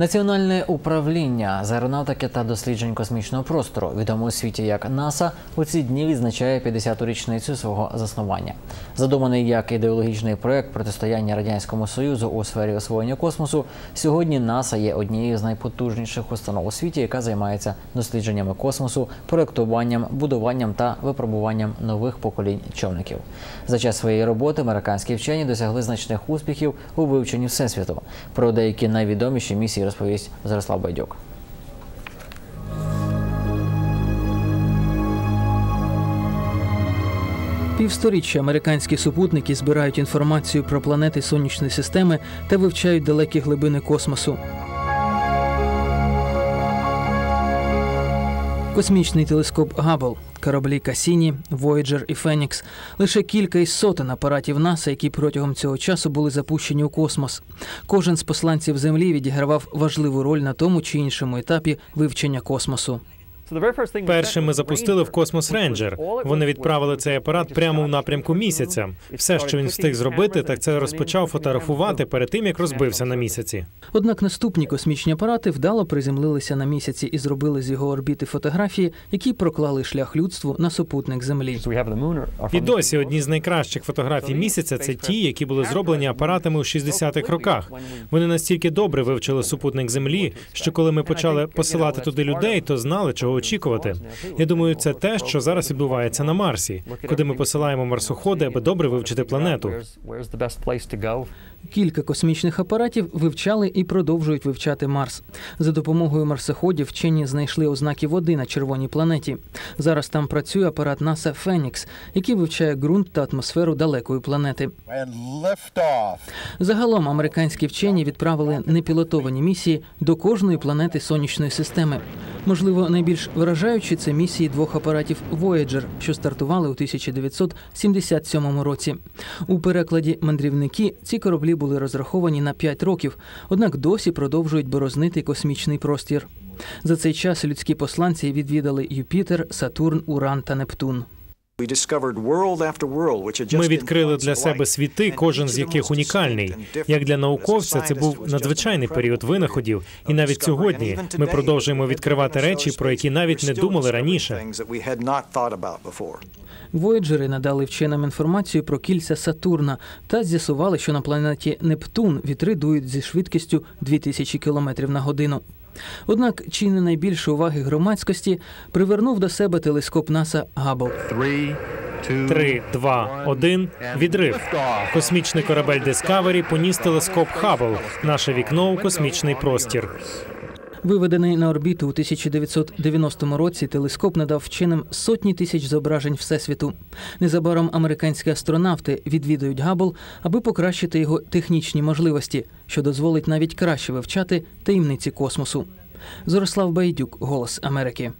Національне управління з аеронавтики та досліджень космічного простору, відоме у світі як НАСА, у ці дні відзначає 50-ту річницю свого заснування. Задуманий як ідеологічний проект протистояння радянському союзу у сфері освоєння космосу. Сьогодні НАСА є однією з найпотужніших установ у світі, яка займається дослідженнями космосу, проектуванням, будуванням та випробуванням нових поколінь човників. За час своєї роботи американські вчені досягли значних успіхів у вивченні всесвіту. Про деякі найвідоміші місії розповість Зарослав Байдюк. Півсторіччя американські супутники збирають інформацію про планети сонячної системи та вивчають далекі глибини космосу. Космічний телескоп Габл, кораблі Касіні, Voyager і Фенікс лише кілька із сотень апаратів НАСА, які протягом цього часу були запущені у космос. Кожен з посланців Землі відігравав важливу роль на тому чи іншому етапі вивчення космосу. Перше ми запустили в космос Рейнджер. Вони відправили цей апарат прямо у напрямку місяця. Все, що він встиг зробити, так це розпочав фотографувати перед тим, як розбився на місяці. Однак наступні космічні апарати вдало приземлилися на місяці і зробили з його орбіти фотографії, які проклали шлях людству на супутник Землі. І досі одні з найкращих фотографій місяця це ті, які були зроблені апаратами у 60-х роках. Вони настільки добре вивчили супутник Землі, що коли ми почали посилати туди людей, то знали, чого очікувати. Я думаю, це те, що зараз відбувається на Марсі, куди ми посилаємо марсоходи, аби добре вивчити планету. Кілька космічних апаратів вивчали і продовжують вивчати Марс. За допомогою марсоходів вчені знайшли ознаки води на червоній планеті. Зараз там працює апарат НАСА Фенікс, який вивчає ґрунт та атмосферу далекої планети. Загалом американські вчені відправили непілотовані місії до кожної планети сонячної системи. Можливо, найбільш вражаючі це місії двох апаратів Voyager, що стартували у 1977 році. У перекладі мандрівники ці кораблі були розраховані на 5 років, однак досі продовжують борознити космічний простір. За цей час людські посланці відвідали Юпітер, Сатурн, Уран та Нептун. Ми відкрили для себе світи, кожен з яких унікальний. Як для науковця, це був надзвичайний період винаходів, і навіть сьогодні ми продовжуємо відкривати речі, про які навіть не думали раніше. Вояджери надали вченим інформацію про кільця Сатурна та з'ясували, що на планеті Нептун вітри дують зі швидкістю 2000 км на годину. Однак чи не найбільше уваги громадськості привернув до себе телескоп НАСА Габл. Три, два, один. Відрив. Космічний корабель Discovery поніс телескоп Хаббл. Наше вікно у космічний простір. Виведений на орбіту у 1990 році, телескоп надав вченим сотні тисяч зображень всесвіту. Незабаром американські астронавти відвідують Габл, аби покращити його технічні можливості, що дозволить навіть краще вивчати таємниці космосу. Зорослав Байдюк, Голос Америки.